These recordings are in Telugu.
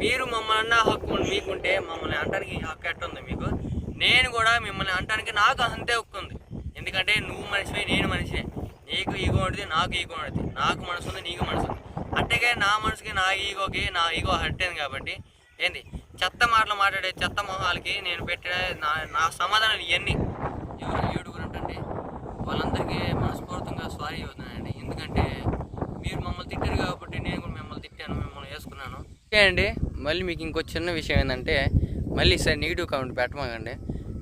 మీరు మమ్మల్ని అన్న హక్కు మీకుంటే మమ్మల్ని అంటానికి హక్కు ఎట్టుంది మీకు? నేను కూడా మిమ్మల్ని అంటానికి నాకు అంతే హక్కు ఉంది. ఎందుకంటే నువ్వు మనిషివే నేను మనిషి నీకు ఈగో ఉంటుంది నాకు ఈగో ఉంటుంది నాకు మనసు ఉంది నీకు మనసు ఉంది. అట్టగే నా మనసుకి నా ఈగోకి నా ఈగో హట్టేది కాబట్టి ఏంది? చెత్త మాటలు మాట్లాడే చెత్త మొహాలకి నేను పెట్టే నా నా సమాధానాలు ఇవన్నీ ఎవరు ఏడుగురు అంటే వాళ్ళందరికీ మనస్ఫూర్తిగా సారీ అవుతున్నానండి ఎందుకంటే మీరు మమ్మల్ని తిట్టారు కాబట్టి నేను కూడా మిమ్మల్ని తిట్టాను మిమ్మల్ని వేసుకున్నాను. ఓకే అండి. మళ్ళీ మీకు ఇంకో చిన్న విషయం ఏంటంటే మళ్ళీ సార్ నెగిటివ్ కామెంట్ పెట్టమాకండి.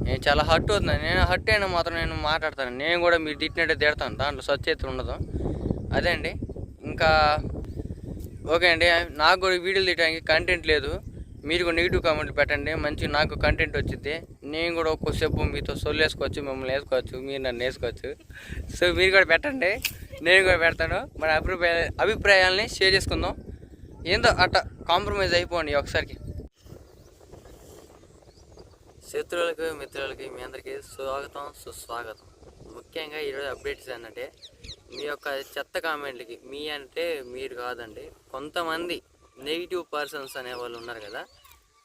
నేను చాలా హర్ట్ అవుతున్నాను. నేను హర్ట్ అయినా మాత్రం నేను మాట్లాడతాను. నేను కూడా మీరు తిట్టినట్టే తిడతాను. దాంట్లో స్వచ్ఛత ఉండదు. అదే అండి. ఇంకా ఓకే అండి. నాకు కూడా వీడియోలు తీయడానికి కంటెంట్ లేదు. మీరు కూడా నెగిటివ్ కామెంట్లు పెట్టండి. మంచి నాకు కంటెంట్ వచ్చింది నేను కూడా ఒక్కోసేపు మీతో సొల్లేసుకోవచ్చు మిమ్మల్ని వేసుకోవచ్చు మీరు నన్ను వేసుకోవచ్చు. సో మీరు కూడా పెట్టండి. నేను కూడా పెడతాను. మన అభిప్రాయ అభిప్రాయాలని షేర్ చేసుకుందాం. ఏందో అట్ట కాంప్రమైజ్ అయిపోండి ఒకసారికి. శత్రువులకు మిత్రులకి మీ అందరికీ స్వాగతం సుస్వాగతం. ముఖ్యంగా ఈరోజు అప్డేట్స్ ఏంటంటే మీ యొక్క చెత్త కామెంట్లకి మీ అంటే మీరు కాదండి కొంతమంది నెగిటివ్ పర్సన్స్ అనే వాళ్ళు ఉన్నారు కదా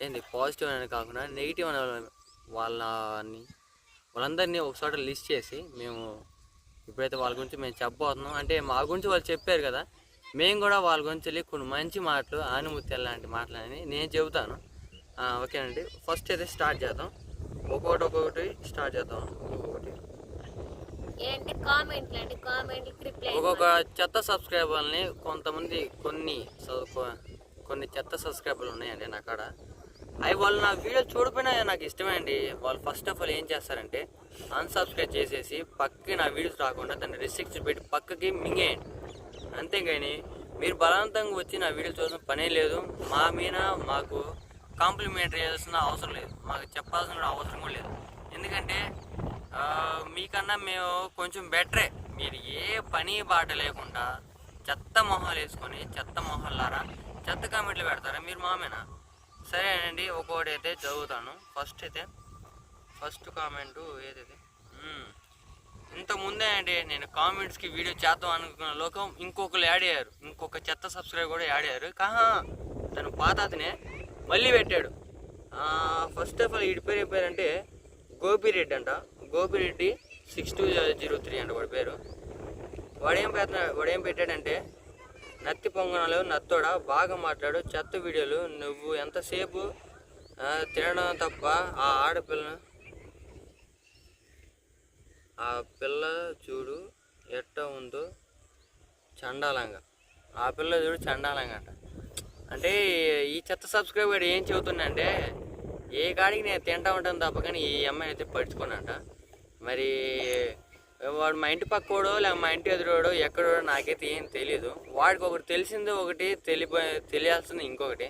ఏంది పాజిటివ్ అనేది కాకుండా నెగిటివ్ అనే వాళ్ళని వాళ్ళందరినీ ఒకసారి లిస్ట్ చేసి మేము ఇప్పుడైతే వాళ్ళ గురించి మేము చెప్పబోతున్నాం. అంటే మా గురించి వాళ్ళు చెప్పారు కదా మేము కూడా వాళ్ళ గురించి వెళ్ళి కొన్ని మంచి మాటలు ఆనుమూత్యాలు లాంటి మాటలు అని నేను చెబుతాను. ఓకేనండి. ఫస్ట్ అయితే స్టార్ట్ చేద్దాం. ఒక్కొక్కటి ఒక్కొక్కటి స్టార్ట్ చేద్దాం. ఒక్కొక్కటి. ఒక్కొక్క చెత్త సబ్స్క్రైబర్ని కొంతమంది కొన్ని కొన్ని చెత్త సబ్స్క్రైబర్లు ఉన్నాయండి నా కాడ. అవి వాళ్ళు నా వీడియో చూడపోయినా నాకు ఇష్టమే అండి వాళ్ళు ఫస్ట్ ఆఫ్ ఆల్ ఏం చేస్తారంటే అన్సబ్స్క్రైబ్ చేసేసి పక్కకి నా వీడియోస్ రాకుండా దాన్ని రిస్ట్రిక్షన్ పెట్టి పక్కకి మింగేయండి. అంతేగాని మీరు బలవంతంగా వచ్చి నా వీడియో చూసిన పనే లేదు. మా మీద మాకు కాంప్లిమెంట్ చేయాల్సిన అవసరం లేదు. మాకు చెప్పాల్సిన కూడా అవసరం కూడా లేదు. ఎందుకంటే మీకన్నా మేము కొంచెం బెటరే. మీరు ఏ పని బాట లేకుండా చెత్త మొహాలు వేసుకొని చెత్త మొహాలారా చెత్త కామెంట్లు పెడతారా? మీరు మామేనా సరేనండి ఒక్కోటి అయితే చదువుతాను. ఫస్ట్ అయితే ఫస్ట్ కామెంటు ఏదైతే? ఇంత ముందే అండి నేను కామెంట్స్కి వీడియో చేద్దాం అనుకున్న లోకం ఇంకొకరు యాడ్ అయ్యారు. ఇంకొక చెత్త సబ్స్క్రైబ్ కూడా యాడ్ అయ్యారు. కాహా తను పాత అతనే మళ్ళీ పెట్టాడు. ఫస్ట్ ఆఫ్ ఆల్ ఇటు పేరు ఏం పేరంటే గోపిరెడ్డి అంట. Gopireddy six two zero three అంట వాడి పేరు. వాడేం పెట్ట వాడేం పెట్టాడంటే నత్తి పొంగనాలు నత్తోడ బాగా మాట్లాడు చెత్త వీడియోలు నువ్వు ఎంతసేపు తినడం తప్ప ఆ ఆడపిల్లను ఆ పిల్ల చూడు ఎట్ట ఉందో చండాలంగా. ఆ పిల్ల చూడు చండాలంగా అంట. అంటే ఈ చెత్త సబ్స్క్రైబర్ ఏం చెబుతుందంటే ఏ కాడికి నేను తింటా ఉంటాను తప్ప కానీ ఈ అమ్మాయి అయితే పడుచుకోనంట మరి వాడు మా ఇంటి పక్కోడో లేక మా ఇంటి ఎదురోడో ఎక్కడో నాకైతే ఏం తెలియదు వాడికి ఒకటి తెలిసింది ఒకటి తెలిపో తెలియాల్సింది ఇంకొకటి.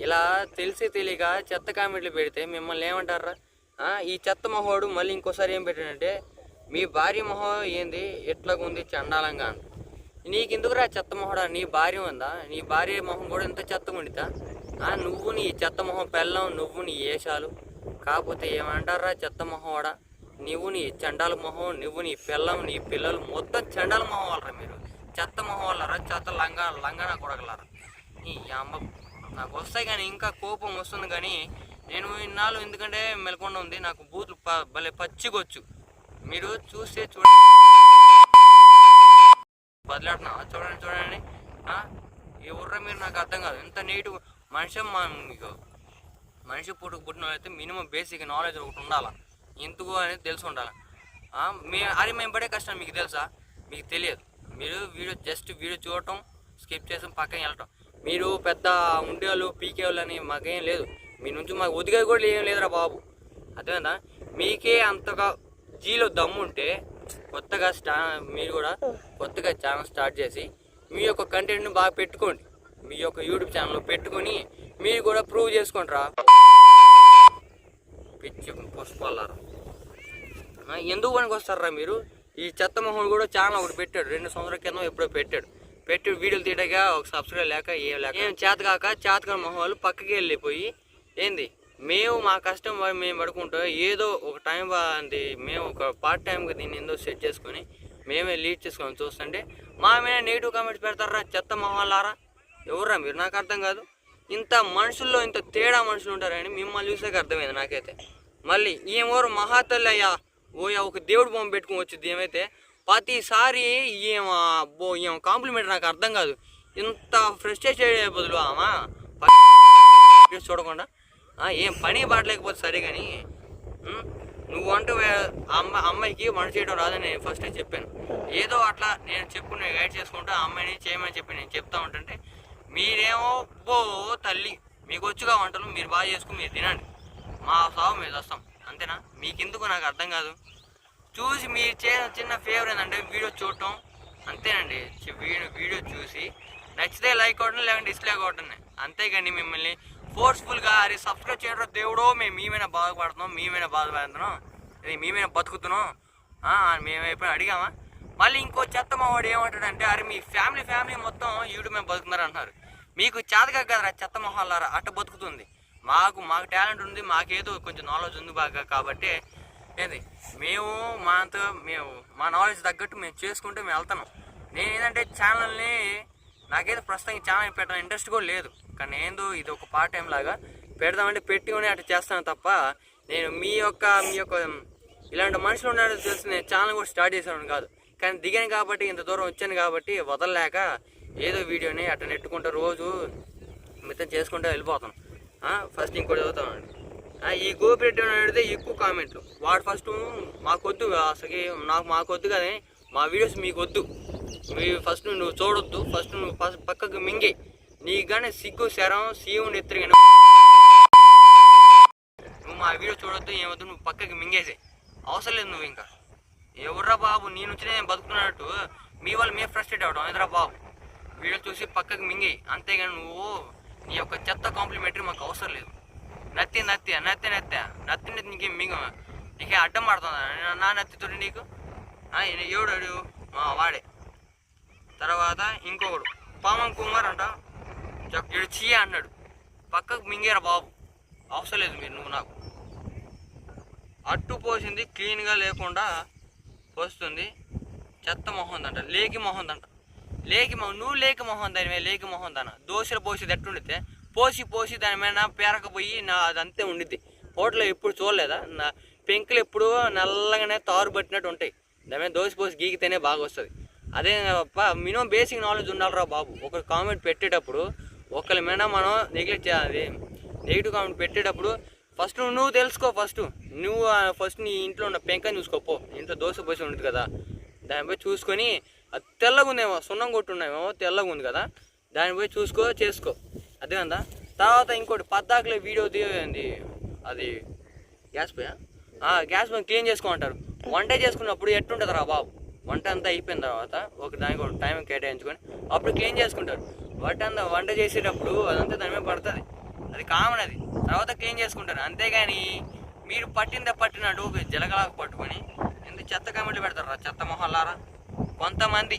ఇలా తెలిసి తెలియక చెత్త కామెంట్లు పెడితే మిమ్మల్ని ఏమంటారా ఈ చెత్త మహోడు మళ్ళీ ఇంకోసారి ఏం పెట్టాడంటే మీ భార్య మొహం ఏంది? ఎట్లాగుంది? చండాలంగా అంట నీకు చెత్త మొహడా? నీ భార్య ఉందా? నీ భార్య మొహం కూడా ఇంత చెత్తగా ఉండితా ఆ, నువ్వు నీ చెత్త మొహం పెళ్ళం నువ్వు నీ ఏషాలు. కాకపోతే ఏమంటారా చెత్త మొహోడా నువ్వు నీ చండాల మొహం నువ్వు నీ పిల్లం నీ పిల్లలు మొత్తం చండాల మొహం వాళ్ళరా మీరు? చెత్త మొహం వాళ్ళరా? చెత్త లంగా లంగా కొడగలరా నీ అమ్మ నాకు వస్తాయి కానీ ఇంకా కోపం వస్తుంది కానీ నేను ఇన్నాళ్ళు ఎందుకంటే మెలకొండ ఉంది. నాకు బూతులు ప- భలే పచ్చిగొచ్చు. మీరు చూస్తే చూడ బదిలాడుతున్నావా చూడండి చూడండి. ఆ? ఎవర్రా మీరు నాకు అర్థం కాదు. ఇంత నీట్ మనిషి మీకు మనిషి పుట్టుకు పుట్టిన మినిమం బేసిక్ నాలెడ్జ్ ఒకటి ఉండాలా? ఎందుకు అనేది తెలిసి ఉండాలి? ఆ, మీ అది మేము పడే కష్టం మీకు తెలుసా? మీకు తెలియదు. మీరు వీడియో జస్ట్ వీడియో చూడటం స్కిప్ చేసి పక్కన వెళ్ళటం. మీరు పెద్ద ఉండేవాళ్ళు పీకేవాళ్ళు అని మాకేం లేదు. మీ నుంచి మాకు ఒదిగా కూడా ఏం లేదురా బాబు. అర్థమైందా? మీకే అంతగా జీలో దమ్ముంటే కొత్తగా స్టా మీరు కూడా కొత్తగా ఛానల్ స్టార్ట్ చేసి మీ యొక్క కంటెంట్ని బాగా పెట్టుకోండి. మీ యొక్క యూట్యూబ్ ఛానల్లో పెట్టుకొని మీరు కూడా ప్రూవ్ చేసుకుంటారా పిచ్చి పుష్పాలారా. ఎందుకు పనికి వస్తారా మీరు? ఈ చెత్త మొహం కూడా ఛానల్ ఒకటి పెట్టాడు రెండు సంవత్సరాల కింద ఎప్పుడో పెట్టాడు. పెట్టి వీడియోలు తీయడాక ఒక సబ్స్క్రైబ్ లేక ఏం లేక. ఏం చేతకాక చేతకాని మొహం వాళ్ళు పక్కకి వెళ్ళిపోయి ఏంది? మేము మా కష్టం మేము పడుకుంటూ ఏదో ఒక టైం అంది. మేము ఒక పార్ట్ టైంకి దీన్ని ఏందో సెట్ చేసుకొని మేమే లీడ్ చేసుకొని చూస్తుంటే మా మీద నెగిటివ్ కామెంట్స్ పెడతారా చెత్త మొహాలారా ఎవర్రా? మీరు నాకు అర్థం కాదు. ఇంత మనుషుల్లో ఇంత తేడా మనుషులు ఉంటారని మిమ్మల్ని చూసాక అర్థమైంది నాకైతే. మళ్ళీ ఏమోరు మహాతల్లి అయ్యా? ఓ ఒక దేవుడు బొమ్మ పెట్టుకుని వచ్చింది ఏమైతే ప్రతిసారి ఏమో బో ఈమె కాంప్లిమెంట్ నాకు అర్థం కాదు. ఇంత ఫ్రెస్టేజ్ అయ్యే బదులు ఆమా? చూడకుండా ఏం పని పాడలేకపోతే సరే కానీ నువ్వు అంటూ అమ్మ అమ్మాయికి వంట చేయడం రాదని నేను ఫస్ట్ చెప్పాను. ఏదో అట్లా నేను చెప్పు నేను గైడ్ చేసుకుంటా ఆ అమ్మాయిని చేయమని చెప్పి నేను చెప్తా ఉంటుంటే మీరేమో బో తల్లి మీకు వచ్చుగా వంటలు మీరు బాగా చేసుకుని మీరు తినండి. మా సాగు మేము వస్తాం. అంతేనా? మీకెందుకు నాకు అర్థం కాదు. చూసి మీరు చేసిన చిన్న ఫేవర్ ఏంటంటే వీడియో చూడటం. అంతేనండి. వీడియో వీడియో చూసి నచ్చితే లైక్ కొట్టడం లేకుంటే డిస్లైక్ కొట్టండి. అంతేగాని మిమ్మల్ని ఫోర్స్ఫుల్గా అరే సబ్స్క్రైబ్ చేయడం దేవుడో మేము మేమైనా బాధపడుతున్నాం మేమైనా బాధపడుతున్నాం. అది మేమైనా బతుకుతున్నాం. మేము ఎప్పుడు అడిగామా? మళ్ళీ ఇంకో చెత్త మా ఏమంటాడంటే అరే మీ ఫ్యామిలీ ఫ్యామిలీ మొత్తం ఈడు మేము బతుకుతున్నారు అంటున్నారు మీకు చేతగా కదరా చెత్త మొహాలారా అట్ట బతుకుతుంది. మాకు మాకు టాలెంట్ ఉంది మాకేదో కొంచెం నాలెడ్జ్ ఉంది బాగా కాబట్టి ఏంది మేము మా అంత మేము మా నాలెడ్జ్ తగ్గట్టు మేము చేసుకుంటూ మేము వెళ్తున్నాం. నేను ఏంటంటే ఛానల్ని నాకైతే ప్రస్తుతం ఛానల్ పెట్టడం ఇంట్రెస్ట్ కూడా లేదు. కానీ ఏందో ఇది ఒక పార్ట్ టైం లాగా పెడదామంటే పెట్టుకొని అటు చేస్తాను తప్ప నేను మీ యొక్క మీ యొక్క ఇలాంటి మనుషులు ఉన్నారో తెలిసి నేను ఛానల్ కూడా స్టార్ట్ చేశాను కాదు. కానీ దిగాను కాబట్టి ఇంత దూరం వచ్చాను కాబట్టి వదలలేక ఏదో వీడియోని అట్ట నెట్టుకుంటూ రోజు మితం చేసుకుంటూ వెళ్ళిపోతాను. ఫస్ట్ ఇంకోటి చదువుతామండి ఈ గోపిరెడ్డి రెడ్డి అడిగితే ఎక్కువ కామెంట్లు వాడు ఫస్ట్ మాకొద్దు అసలు నాకు మాకొద్దు కానీ మా వీడియోస్ మీకు వద్దు మీ ఫస్ట్ నువ్వు చూడొద్దు. ఫస్ట్ నువ్వు ఫస్ట్ పక్కకు మింగి. నీకు కానీ సిగ్గు శరం సీవుని ఎత్తురు నువ్వు మా వీడియో చూడొద్దు ఏమొద్దు నువ్వు పక్కకి మింగేసే. అవసరం లేదు నువ్వు ఇంకా. ఎవర్రా బాబు నేను వచ్చిన నేను బతుకుతున్నట్టు మీ వాళ్ళు మీ ఫ్రస్ట్రేట్ అవడం ఎదురా బాబు? వీడియో చూసి పక్కకి మింగి. అంతేగాని నువ్వు నీ యొక్క చెత్త కాంప్లిమెంటరీ మాకు అవసరం లేదు. నత్తి నత్తి నత్తి నత్తి. నత్తి నీకేం మింగ నీకే అడ్డం పడుతుందా? నా- నత్తితో నీకు? ఆయన ఈయన మా వాడే. తర్వాత ఇంకొకడు. పవన్ కుమార్ అంట. ఇడు చీ అన్నాడు. పక్కకు మింగేరా బాబు. అవసరం లేదు మీరు నువ్వు నాకు. అట్టు పోసింది క్లీన్గా లేకుండా పోస్తుంది. చెత్త మొహం అంట లేకి మొహం అంట లేకి మొహం నువ్వు లేకి మొహం దాని మీద లేకి మొహం దాన? దోశలు పోసి ఎట్టుండితే పోసి పోసి దాని మీద పేరకపోయి నా అదంతే ఉండిద్ది. హోటల్ ఎప్పుడు చూడలేదా? నా పెంకులు ఎప్పుడు నల్లగానే తారు పట్టినట్టు ఉంటాయి. దాని మీద దోశ పోసి గీకితేనే బాగా వస్తుంది. అదే మినిమం బేసిక్ నాలెడ్జ్ ఉండాలిరా బాబు. ఒక కామెంట్ పెట్టేటప్పుడు ఒకరి మీద మనం నెగ్లెక్ట్ చేయాలి. నెగిటివ్ కామెంట్ పెట్టేటప్పుడు ఫస్ట్ నువ్వు తెలుసుకో ఫస్ట్ నువ్వు ఫస్ట్ నీ ఇంట్లో ఉన్న పెంకని చూసుకోపో ఇంట్లో దోశ పోసి ఉంటుంది కదా. దానిపై చూసుకొని అది తెల్లగా ఉందేమో సున్నం కొట్టున్నామేమో తెల్లగా ఉంది కదా. దానిపై చూసుకో చేసుకో. అదే కదా తర్వాత ఇంకోటి పద్దాకులో వీడియో తీయండి. అది గ్యాస్ పోయా? గ్యాస్ పోయి క్లీన్ చేసుకోమంటారు. వంట చేసుకున్నప్పుడు ఎట్టుంటుంది రా బాబు? వంట అంతా అయిపోయిన తర్వాత ఒక దానికి ఒక టైం కేటాయించుకొని అప్పుడు క్లీన్ చేసుకుంటారు? వంట అంతా వంట చేసేటప్పుడు అదంతా దాని మీద పడుతుంది. అది కామన్ అది. తర్వాత క్లీన్ చేసుకుంటారు? అంతేగాని మీరు పట్టిందే పట్టినట్టు ఒక జలగలాగా పట్టుకొని ఎంత చెత్త కమిటీ పెడతారు? రా చెత్త మొహల్లారా? కొంతమంది.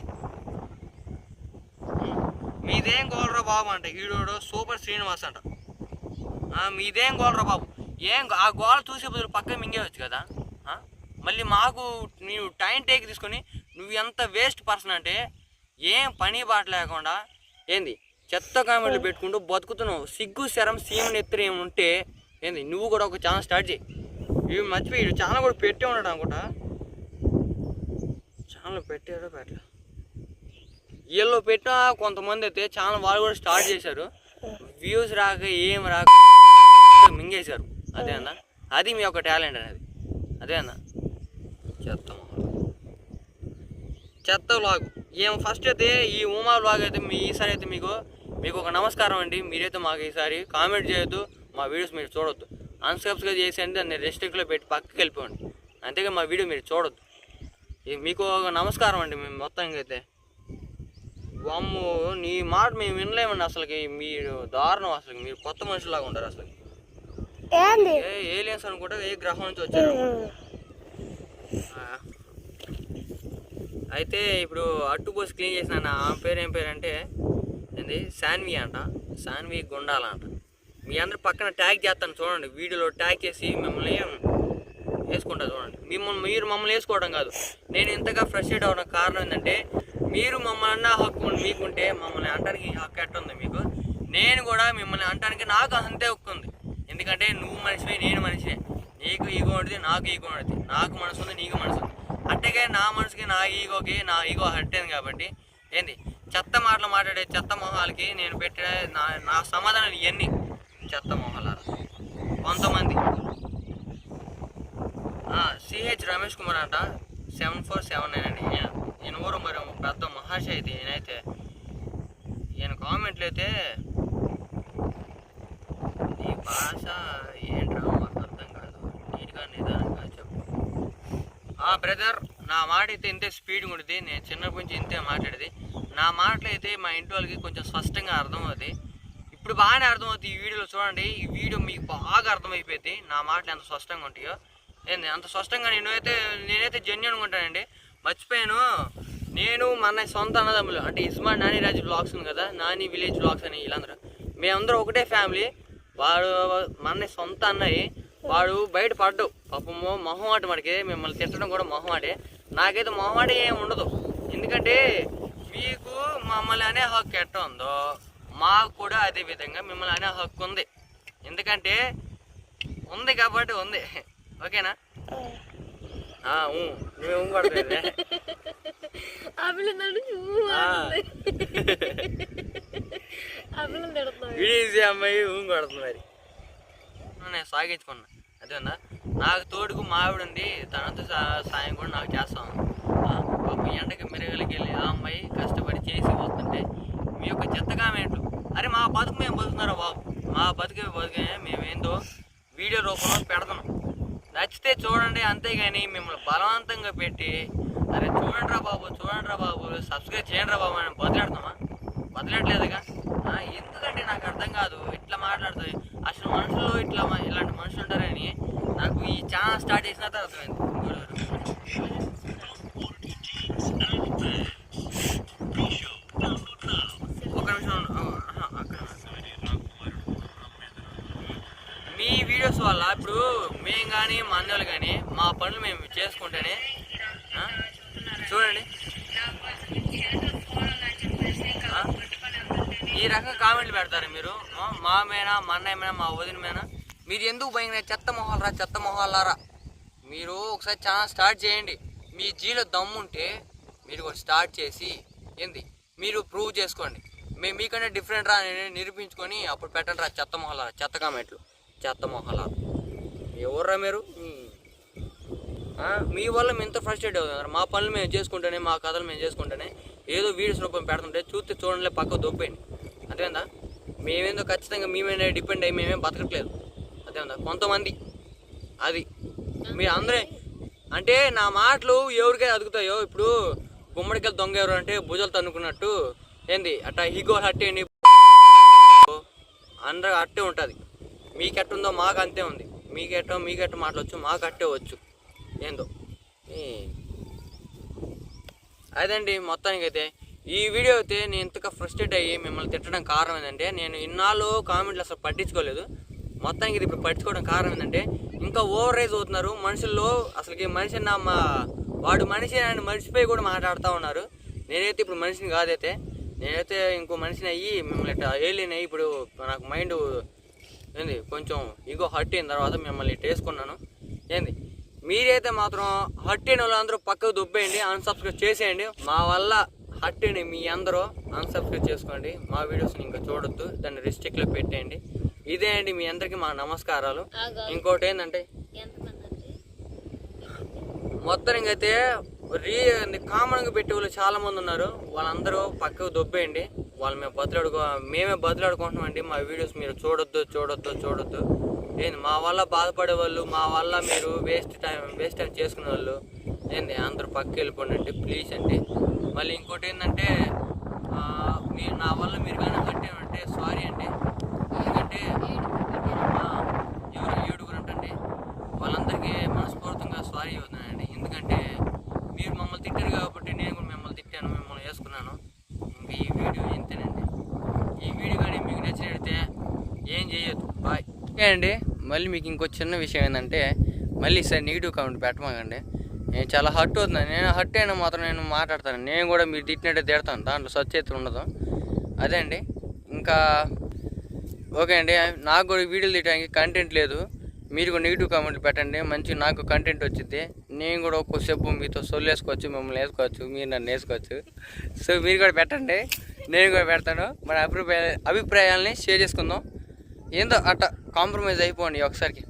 మీదేం గోలరా బాబు అంట. ఈడోడు సూపర్ శ్రీనివాస్ అంట. మీదేం గోలరా బాబు? ఏం ఆ గోల చూసే బదులు పక్క మింగేవచ్చు కదా? మళ్ళీ మాకు నీవు టైం టేక్ తీసుకొని నువ్వు ఎంత వేస్ట్ పర్సన్ అంటే ఏం పని బాట లేకుండా ఏంది చెత్త కామెంట్లు పెట్టుకుంటూ బతుకుతున్నావు. సిగ్గు శరం సీమని ఎత్తురు ఏమి ఉంటే ఏంది నువ్వు కూడా ఒక ఛానల్ స్టార్ట్ చేయి. ఇవి మర్చిపోయి ఛానల్ కూడా పెట్టే ఉన్నాడు అనుకుంటా. ఛానల్ పెట్టాడో పెట్టలే. వీళ్ళు పెట్టిన కొంతమంది అయితే ఛానల్ వాళ్ళు కూడా స్టార్ట్ చేశారు. వ్యూస్ రాక ఏం రాక మింగేశారు. అదే అన్న? అది మీ యొక్క టాలెంట్ అనేది. అదే అన్న? చెత్త. మొహాలు. చెత్త వ్లాగ్ ఏం ఫస్ట్ అయితే ఈ ఉమా వ్లాగ్ అయితే మీ ఈసారి అయితే మీకు మీకు ఒక నమస్కారం అండి. మీరైతే మాకు ఈసారి కామెంట్ చేయొద్దు మా వీడియోస్ మీరు చూడొద్దు. అన్సబ్స్క్రైబ్ చేసేయండి దాన్ని రెస్ట్రిక్ట్లో పెట్టి పక్కకి వెళ్ళిపోండి. అంతేగా మా వీడియో మీరు చూడొద్దు. మీకు ఒక నమస్కారం అండి మేము మొత్తానికి అయితే. వామ్ము నీ మాట మేము వినలేమండి అసలుకి. మీరు దారుణం అసలు మీరు కొత్త మనుషులాగా ఉంటారు అసలు ఏలియన్స్ అనుకుంటే ఏ గ్రహం నుంచి వచ్చారు. అయితే ఇప్పుడు అట్టు పోసి క్లీన్ చేసిన నా ఆమె పేరు ఏం పేరు అంటే ఏంది? శాన్వి అంట. శాన్వి గుండాల అంట. మీ అందరు పక్కన ట్యాగ్ చేస్తాను చూడండి. వీడియోలో ట్యాగ్ చేసి మిమ్మల్ని వేసుకుంటా చూడండి. మిమ్మల్ని మీరు మమ్మల్ని వేసుకోవడం కాదు. నేను ఇంతగా ఫ్రస్ట్రేట్ అవ్వడం కారణం ఏంటంటే మీరు మమ్మల్ని అన్న హక్కు మీకుంటే మమ్మల్ని అంటానికి హక్కు ఎట్టుంది మీకు? నేను కూడా మిమ్మల్ని అంటానికి నాకు అంతే ఒక్కుంది ఎందుకంటే నువ్వు మనిషివే నేను నాకు ఈగో ఉంటుంది నాకు మనసు ఉంది నీకు మనసు ఉంది. అట్టగే నా మనసుకి నా ఈగోకి నా ఈగో హట్టేది కాబట్టి ఏంది? చెత్త మాటలు మాట్లాడే చెత్త మొహాలకి నేను పెట్టే నా నా సమాధానాలు ఇవన్నీ చెత్త మొహాలు. కొంతమంది. సిహెచ్ రమేష్ కుమార్ అంట సెవెన్ ఫోర్ సెవెన్ నైన్ అండి. ఈయన- ఊరు మరి పెద్ద మహర్షి అయితే ఈయనైతే. ఈయన కామెంట్లు అయితే ఈ భాష ఏంట్రా మాకు అర్థం కాదు నీట్గా నిదానంగా చెప్పు ఆ బ్రదర్ నా మాట అయితే ఇంతే స్పీడ్గా ఉంటుంది నేను చిన్నప్పటి నుంచి ఇంతే మాట్లాడేది. నా మాటలు అయితే మా ఇంటి వాళ్ళకి కొంచెం స్పష్టంగా అర్థమవుతాయి ఇప్పుడు బాగానే అర్థమవుతుంది ఈ వీడియోలో చూడండి. ఈ వీడియో మీకు బాగా అర్థమైపోయింది నా మాటలు ఎంత స్పష్టంగా ఉంటాయో. ఏంది? అంత స్పష్టంగా నేనైతే నేనైతే జెన్యున్గా ఉంటానండి. మర్చిపోయాను. నేను మన సొంత అన్నదమ్ములు అంటే ఇస్మా నాని రాజు బ్లాగ్స్ ఉంది కదా నాని విలేజ్ బ్లాగ్స్ అని వీళ్ళందరూ. మేమందరూ ఒకటే ఫ్యామిలీ. వాడు మా అన్నయ్య సొంత అన్నయ్య. వాడు బయట పడ్డు. పాపము మొహమాట మనకి మిమ్మల్ని తిట్టడం కూడా మొహమాటే. నాకైతే మొహమాటే ఏం ఉండదు. ఎందుకంటే మీకు మమ్మల్ని అనే హక్కు ఎట్ట ఉందో మాకు కూడా అదే విధంగా మిమ్మల్ని అనే హక్కు ఉంది. ఎందుకంటే ఉంది కాబట్టి ఉంది. ఓకేనా? ఈజీ అమ్మాయి? ఊ కొడుతుంది మరి. నేను సాగించుకున్నా. అదేనా నాకు తోడుకు మావిడుండి తనతో సాయం కూడా నాకు చేస్తాను పాప ఎండకి మెరుగులకి వెళ్ళి ఆ అమ్మాయి కష్టపడి చేసి వస్తుంటే మీ యొక్క చెత్త కామెంట్లు అరే మా బతుకు మేము బతుకున్నారా బాబు? మా బతుకే బతుకే మేమేందో వీడియో రూపంలో పెడతాం నచ్చితే చూడండి అంతేగాని మిమ్మల్ని బలవంతంగా పెట్టి అరే చూడండి రా బాబు చూడండి రా బాబు సబ్స్క్రైబ్ చేయండి రా బాబు అని బదిలాడతామా బదిలట్లేదుగా ఎందుకంటే నాకు అర్థం కాదు ఇట్లా మాట్లాడుతుంది. అసలు మనుషులు ఇట్లా ఇలాంటి మనుషులు ఉంటారని నాకు ఈ ఛానల్ స్టార్ట్ చేసిన తర్వాత అర్థమైంది. ఒక నిమిషం మీ వీడియోస్ వల్ల ఇప్పుడు మేము కానీ మా అన్నోళ్ళు కానీ మా పనులు మేము చేసుకుంటేనే చూడండి. ఈ రకంగా కామెంట్లు పెడతారు మీరు. ఆ, మా మేనా మా అన్నయ్య మా వదిన మీరు ఎందుకు భయంగా చెత్త మొహాలరా చెత్త మొహాలారా మీరు ఒకసారి ఛానల్ స్టార్ట్ చేయండి. మీ జీలో దమ్ముంటే మీరు కూడా స్టార్ట్ చేసి ఏంది? మీరు ప్రూవ్ చేసుకోండి. మేము మీకంటే డిఫరెంట్ రా నిరూపించుకొని అప్పుడు పెట్టండి రా చెత్త మొహాలారా చెత్త కామెంట్లు. చెత్త మొహాలారా ఎవర్రా మీరు? మీ- వల్ల మేము ఎంత ఫ్రస్ట్రేట్ అవుతుంది మా పనులు మేము చేసుకుంటేనే మా కథలు మేము చేసుకుంటేనే ఏదో వీడియోస్ రూపం పెడుతుంటే చూస్తే చూడండి పక్క దొబ్బేయండి అదేందా మేమేందో ఖచ్చితంగా మేమే డిపెండ్ అయ్యి మేమేం బతకట్లేదు. అదేందా కొంతమంది. అది. మీరు అందరే అంటే నా మాటలు ఎవరికై అదుగుతాయో ఇప్పుడు గుమ్మడికాయలు దొంగ ఎవరు అంటే భుజాలు తన్నుకున్నట్టు ఏంది? అట్టా ఈగో హట్టేయండి అందరూ అట్టే ఉంటుంది. మీకు ఉందో మాకు అంతే ఉంది. మీకు ఎట్టో మీకు మాకు అట్టే వచ్చు. ఏందో? అదండి మొత్తానికి అయితే ఈ వీడియో అయితే నేను ఇంతగా ఫ్రస్ట్రేట్ అయ్యి మిమ్మల్ని తిట్టడం కారణం ఏంటంటే నేను ఇన్నాళ్ళు కామెంట్లు అసలు పట్టించుకోలేదు. మొత్తానికి ఇది ఇప్పుడు పట్టించుకోవడం కారణం ఏంటంటే ఇంకా ఓవర్ రైజ్ అవుతున్నారు. మనుషుల్లో అసలుకి మనిషి నా మా వాడు మనిషి అని మర్చిపోయి కూడా మాట్లాడుతూ ఉన్నారు. నేనైతే ఇప్పుడు మనిషిని కాదైతే నేనైతే ఇంకో మనిషిని అయ్యి మిమ్మల్ని ఇట్లా ఏలియన్ ఇప్పుడు నాకు మైండ్ ఏంది కొంచెం ఇగో హర్ట్ అయిన తర్వాత మిమ్మల్ని వేసుకున్నాను. ఏంది మీరైతే మాత్రం హర్ట్ అయిన వాళ్ళందరూ పక్కకు దుబ్బేయండి అన్సబ్స్క్రైబ్ చేసేయండి. మా వల్ల అయిన మీ అందరూ అన్సబ్స్క్రైబ్ చేసుకోండి. మా వీడియోస్ని ఇంకా చూడొద్దు. దాన్ని రిస్ట్రిక్ట్లో పెట్టేయండి. ఇదే అండి మీ అందరికీ మా నమస్కారాలు. ఇంకోటి ఏంటంటే మొత్తానికి అయితే రీ కామన్గా పెట్టే వాళ్ళు చాలా మంది ఉన్నారు. వాళ్ళందరూ పక్కకు దొబ్బేయండి. వాళ్ళు మేము బదులాడుకో మేమే బదులాడుకుంటున్నామండి. మా వీడియోస్ మీరు చూడొద్దు చూడొద్దు చూడొద్దు. ఏంది మా వల్ల బాధపడే వాళ్ళు మా వల్ల మీరు వేస్ట్ టైం వేస్ట్ టైం చేసుకునే వాళ్ళు ఏంది అందరూ పక్క వెళ్ళిపోండి ప్లీజ్ అండి. మళ్ళీ ఇంకోటి ఏంటంటే మీరు నా వల్ల మీరు కానీ కట్టామంటే సారీ అండి. ఎందుకంటే ఎవరు ఏడుగురు అంటండి వాళ్ళందరికీ మనస్ఫూర్తిగా సారీ అవుతున్నానండి ఎందుకంటే మీరు మమ్మల్ని తిట్టారు కాబట్టి నేను కూడా మిమ్మల్ని తిట్టాను మిమ్మల్ని వేసుకున్నాను. ఇంకా ఈ వీడియో ఇంతేనండి. ఈ వీడియో కానీ మీకు నచ్చినట్లయితే ఏం చేయొద్దు. బాయ్ ఓకే అండి మళ్ళీ మీకు ఇంకో చిన్న విషయం ఏంటంటే మళ్ళీ సార్ నెగిటివ్ కామెంట్ పెట్టమాకండి. నేను చాలా హర్ట్ అవుతున్నాను. నేను హర్ట్ అయినా మాత్రం నేను మాట్లాడతాను. నేను కూడా మీరు తిట్టినట్టే తిడతాను. దాంట్లో స్వచ్ఛత ఉండదు. అదే అండి. ఇంకా ఓకే అండి. నాకు కూడా వీడియోలు తీయడానికి కంటెంట్ లేదు. మీరు కూడా నెగిటివ్ కామెంట్లు పెట్టండి. మంచి నాకు కంటెంట్ వచ్చింది నేను కూడా ఒక్కసేపు మీతో సొల్లు వేసుకోవచ్చు మిమ్మల్ని వేసుకోవచ్చు మీరు నన్ను వేసుకోవచ్చు. సో మీరు కూడా పెట్టండి. నేను కూడా పెడతాను. మన అభిప్రాయ అభిప్రాయాలని షేర్ చేసుకుందాం. ఏందో అట్ట కాంప్రమైజ్ అయిపోండి ఒకసారికి.